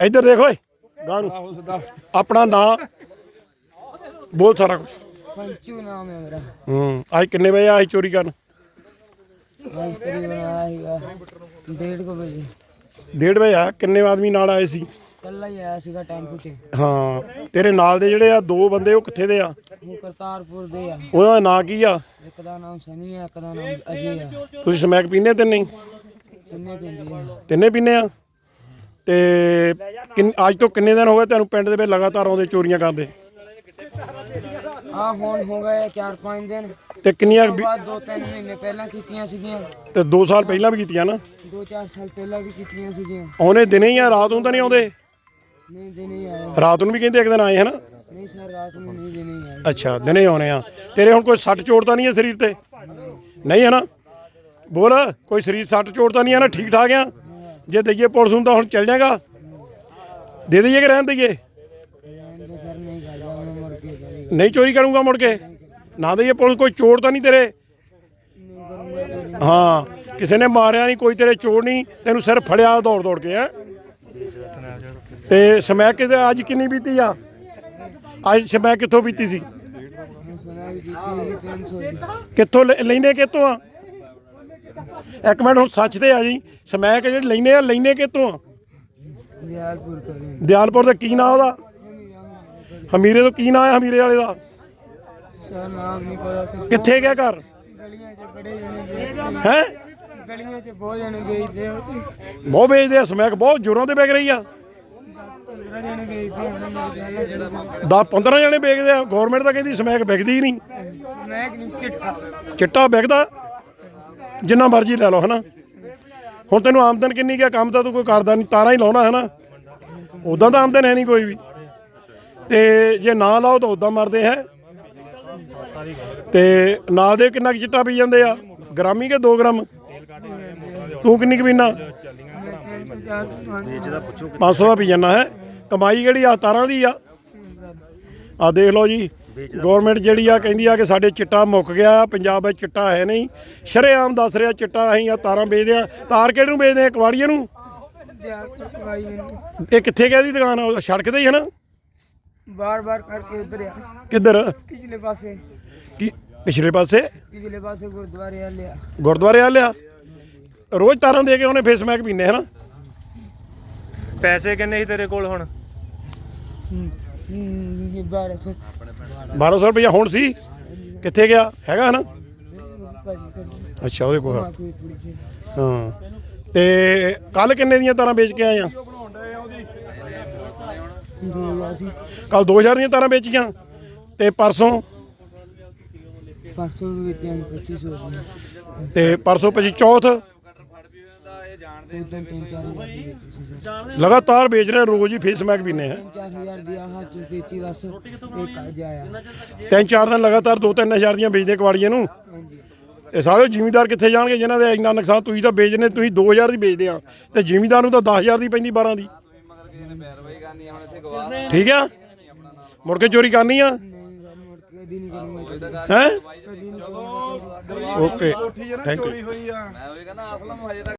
ਇੱਧਰ ਦੇਖ ਓਏ ਗਾਂ ਨੂੰ ਆਪਣਾ ਨਾਂ ਬੋਲ ਸਾਰਾ ਕੁਝ ਪੰਚੂ ਨਾਮ ਹੈ ਮੇਰਾ। ਹੂੰ ਅੱਜ ਕਿੰਨੇ ਵਜੇ ਆਈ ਚੋਰੀ ਕਰਨ? ਅੱਜ ਤਕਰੀਬਨ ਆਇਆ 1:30 ਵਜੇ। 1:30 ਵਜੇ ਆ ਕਿੰਨੇ ਆਦਮੀ ਨਾਲ ਆਏ ਸੀ? ਕੱਲਾ ਹੀ ਆਇਆ ਸੀਗਾ ਟੈਂਪੂ 'ਚ ਹਾਂ ਤੇਰੇ ਨਾਲ ਦੇ ਜਿਹੜੇ ਆ ਦੋ ਬੰਦੇ ਉਹ ਕਿੱਥੇ ਦੇ ਆ? ਕਰਤਾਰਪੁਰ ਦੇ ਆ। ਉਹਨਾਂ ਦਾ ਨਾਂ ਕੀ ਆ? ਇੱਕ ਦਾ ਨਾਮ ਸਨੀ ਆ ਇੱਕ ਦਾ ਨਾਮ ਅਜੇ ਆ। ਤੁਸੀਂ ਸਮੈਕ ਪੀਨੇ ਤੇ ਨਹੀਂ ਤਿੰਨੇ ਤਿੰਨੇ ਪੀਨੇ ਆ? ਤੇ ਕਿੰਨ- ਅੱਜ ਤੋਂ ਕਿੰਨੇ ਦਿਨ ਹੋ ਗਏ ਤੈਨੂੰ ਪਿੰਡ ਦੇ ਵਿੱਚ ਲਗਾਤਾਰ ਆਉਂਦੇ ਚੋਰੀਆਂ ਕਰਦੇ? ਆ ਹੁਣ ਹੋ ਗਏ 4-5 ਦਿਨ। ਤੇ ਕਿੰਨੀਆਂ ਵੀ- ਬਾਅਦ 2-3 ਮਹੀਨੇ ਪਹਿਲਾਂ ਕੀਤੀਆਂ ਸੀਗੀਆਂ। ਤੇ 2 ਸਾਲ ਪਹਿਲਾਂ ਵੀ ਕੀਤੀਆਂ ਨਾ? 2-4 ਸਾਲ ਪਹਿਲਾਂ ਵੀ ਕੀਤੀਆਂ ਸੀਗੀਆਂ। ਆਉਨੇ ਦਿਨੇ ਹੀ ਆ ਰਾਤ ਨੂੰ ਤਾਂ ਨਹੀਂ ਆਉਂਦੇ? ਨਹੀਂ ਦੇ ਨਹੀਂ ਆਏ ਰਾਤ ਨੂੰ ਵੀ ਕਹਿੰਦੇ ਇੱਕ ਦਿਨ ਆਏ ਹਨਾ? ਨਹੀਂ ਸਰ ਰਾਤ ਨੂੰ ਨਹੀਂ ਦੇ ਆਏ। ਅੱਛਾ ਦਿਨੇ ਆਉਨੇ ਆ। ਤੇਰੇ ਹੁਣ ਕੋਈ ਸੱਟ ਚੋਟ ਤਾਂ ਨਹੀਂ ਹੈ ਸਰੀਰ ਤੇ? ਨਹੀਂ। ਹਨਾ? ਬੋਲ ਕੋਈ ਸਰੀਰ ਸੱਟ ਚੋਟ ਤਾਂ ਨਹੀਂ ਹੈ ਨਾ? ਠੀਕ ਠਾਕ ਆ? ਜੇ ਦਈਏ ਪੁਲਿਸ ਨੂੰ ਤਾਂ ਹੁਣ ਚੱਲ ਜਾਏਗਾ। ਦੇ ਦਈਏ ਕਿ ਰਹਿਣ ਦਈਏ? ਨਹੀਂ ਚੋਰੀ ਕਰੂੰਗਾ ਮੁੜ ਕੇ। ਨਾ ਦਈਏ ਪੁਲਿਸ, ਕੋਈ ਚੋਰ ਤਾਂ ਨਹੀਂ ਤੇਰੇ? ਹਾਂ, ਕਿਸੇ ਨੇ ਮਾਰਿਆ ਨਹੀਂ, ਕੋਈ ਤੇਰੇ ਚੋਰ ਨਹੀਂ, ਤੈਨੂੰ ਸਿਰ ਫੜਿਆ ਦੌੜ ਦੌੜ ਕੇ, ਹੈ। ਤੇ ਸਮੈਕ ਅੱਜ ਕਿੰਨੀ ਬੀਤੀ ਆ? ਅੱਜ ਸਮੈਕ ਕਿੱਥੋਂ ਬੀਤੀ ਸੀ? ਕਿੱਥੋਂ ਲੈ- ਲੈਨੇ ਕਿੱਥੋਂ ਆ? ਇੱਕ ਮਿੰਟ ਹੁਣ ਸੱਚ ਤੇ ਆ ਜੀ। ਸਮੈਕ ਜਿਹੜੇ ਲੈਨੇ ਆ ਲੈਨੇ ਕਿੱਥੋਂ ਆ? ਦਿਆਲਪੁਰ ਕਰੇ ਦਿਆਲਪੁਰ ਦਾ ਕੀ ਨਾਂ ਉਹਦਾ? ਹਮੀਰੇ ਤੋਂ ਕੀ ਨਾਂ ਹੈ ਹਮੀਰੇ ਵਾਲੇ ਦਾ? ਸਰ ਨਾਮ ਨਹੀਂ ਪਤਾ ਤੇ ਕਿੱਥੇ ਗਿਆ ਘਰ? ਗਲੀਆਂ 'ਚ ਬੜੇ ਜਣੇ ਵੇਚਦੇ ਹੈ? ਗਲੀਆਂ 'ਚ ਬਹੁਤ ਜਣੇ ਵੇਚਦੇ ਆ ਤੇ ਬਹੁਤ ਵੇਚਦੇ ਆ ਸਮੈਕ ਬਹੁਤ ਜ਼ੋਰਾਂ ਤੇ ਵਿਕ ਰਹੀ ਆ। 15 ਜਣੇ ਵੇਚਦੇ ਆ ਮੇਰੇ ਖਿਆਲ ਨਾਲ 10 15 ਜਣੇ ਵੇਚਦੇ ਆ ਗਵਰਨਮੈਂਟ ਤਾਂ ਕਹਿੰਦੀ ਸਮੈਕ ਵਿਕਦੀ ਹੀ ਨਹੀਂ। ਸਮੈਕ ਨਹੀਂ ਚਿੱਟਾ। ਚਿੱਟਾ ਵਿਕਦਾ? ਜਿੰਨਾ ਮਰਜ਼ੀ ਲੈ ਲਓ, ਹਨਾ? ਹੁਣ ਤੈਨੂੰ ਆਮਦਨ ਕਿੰਨੀ ਗਿਆ ਕੰਮ ਤਾਂ ਤੂੰ ਕੋਈ ਕਰਦਾ ਨਹੀਂ ਤਾਰਾਂ ਹੀ ਲਾਉਣਾ, ਹਨਾ? ਉਦਾਂ ਤਾਂ ਆਮਦਨ ਹੈ ਨਹੀਂ ਕੋਈ ਵੀ। ਤੇ ਜੇ ਨਾ ਲਾਓ ਤਾਂ ਉਦਾਂ ਮਰਦੇ ਹੈ। ਤੇ ਨਾਲ ਦੇ ਕਿੰਨਾ ਕੁ ਚਿੱਟਾ ਪੀ ਜਾਂਦੇ ਆ? ਗ੍ਰਾਮੀ ਕੇ 2 ਗ੍ਰਾਮ? ਤੂੰ ਕਿੰਨੀ ਕੁ ਪੀਨਾ? ਵੇਚਦਾ 500 ਦਾ ਪੀ ਜਾਂਦਾ ਹੈ। ਕਮਾਈ ਕਿਹੜੀ ਆ? ਤਾਰਾਂ ਦੀ ਆ। ਆ ਦੇਖ ਲਓ ਜੀ। ਗਵਰਨਮੈਂਟ ਜਿਹੜੀ ਆ ਕਹਿੰਦੀ ਆ ਕਿ ਸਾਡੇ ਚਿੱਟਾ ਮੁੱਕ ਗਿਆ ਪੰਜਾਬ ਵਿੱਚ ਚਿੱਟਾ ਹੈ ਨਹੀਂ। ਸ਼ਰੇਆਮ ਦੱਸ ਰਿਹਾ ਚਿੱਟਾ ਅਸੀਂ ਆ ਤਾਰਾਂ ਵੇਚਦੇ ਆ। ਤਾਰ ਕਿਹੜੇ ਨੂੰ ਵੇਚਦੇ ਆ? ਕਵਾੜੀਏ ਨੂੰ? ਇਹ ਕਿੱਥੇ ਗਿਆ ਦੀ ਦੁਕਾਨ? ਸੜਕ ਤੇ ਹੀ ਹੈ ਨਾ? ਬਾਰ ਬਾਰ ਕਰਕੇ ਉਧਰ ਆ। ਕਿੱਧਰ? ਪਿਛਲੇ ਪਾਸੇ। ਕੀ ਪਿਛਲੇ ਪਾਸੇ? ਪਿਛਲੇ ਪਾਸੇ ਗੁਰਦੁਆਰੇ ਆ। ਲਿਆ ਗੁਰਦੁਆਰੇ ਆ? ਲਿਆ ਰੋਜ਼ ਤਾਰਾਂ ਦੇ ਕੇ ਉਹਨੇ ਫੇਸ ਮੈਕ ਪੀਨੇ ਹਨਾ ਪੈਸੇ ਕਿੰਨੇ ਸੀ ਤੇਰੇ ਕੋਲ ਹੁਣ? ਸੌ 1200 ਰੁਪਇਆ ਹੁਣ ਸੀ? ਕਿੱਥੇ ਗਿਆ? ਹੈਗਾ ਹਨਾ? ਅੱਛਾ ਉਹਦੇ ਕੋਲ ਹਾਂ। ਤੇ ਕੱਲ ਕਿੰਨੇ ਦੀਆਂ ਤਾਰਾਂ ਵੇਚ ਕੇ ਆਏ ਆ? ਕੱਲ 2000 ਦੀਆਂ ਤਾਰਾਂ ਵੇਚੀਆਂ ਤੇ ਪਰਸੋਂ? ਪਰਸੋਂ ਵੇਚਿਆ ਪੱਚੀ ਸੌ ਦੀ ਤੇ ਪਰਸੋਂ ਪਛੀ ਚੌਥ? ਉਦੋਂ ਤਿੰਨ ਚਾਰ ਹਜ਼ਾਰ ਦੀ ਵੇਚੀ ਸੀ ਸਰ। ਲਗਾਤਾਰ ਵੇਚ ਰਹੇ ਰੋਜ਼ ਹੀ ਫੇਸ ਮੈਕ ਪੀਨੇ ਆ। ਤਿੰਨ ਚਾਰ ਹਜ਼ਾਰ ਦੀ ਆਹ ਚੀਜ਼ ਵੇਚੀ ਬਸ ਇੱਕ ਅੱਜ ਆਇਆ। ਤਿੰਨ ਚਾਰ ਦਿਨ ਲਗਾਤਾਰ ਦੋ ਤਿੰਨ ਹਜ਼ਾਰ ਦੀਆਂ ਵੇਚਦੇ ਕਵਾੜੀਆਂ ਨੂੰ। ਹਾਂਜੀ। ਇਹ ਸਾਰੇ ਜ਼ਿਮੀਦਾਰ ਕਿੱਥੇ ਜਾਣਗੇ ਜਿਨ੍ਹਾਂ ਦੇ ਇੰਨਾ ਨੁਕਸਾਨ ਤੁਸੀਂ ਤਾਂ ਵੇਚਦੇ ਤੁਸੀਂ 2000 ਦੀ ਵੇਚਦੇ ਆ। ਤੇ ਜ਼ਿਮੀਦਾਰ ਨੂੰ ਤਾਂ 10000 ਦੀ ਪੈਂਦੀ 12 ਦੀ। ਠੀਕ ਆ? ਮੁੜ ਕੇ ਚੋਰੀ ਕਰਨੀ ਆ? ਨਹੀਂ ਸਰ ਮੁੜ ਕੇ ਕਦੀ ਨਹੀਂ ਕਰੂੰਗਾ ਹੈ ਓਕੇ ਥੈਂਕ ਯੂ ਹੋਈ ਆ।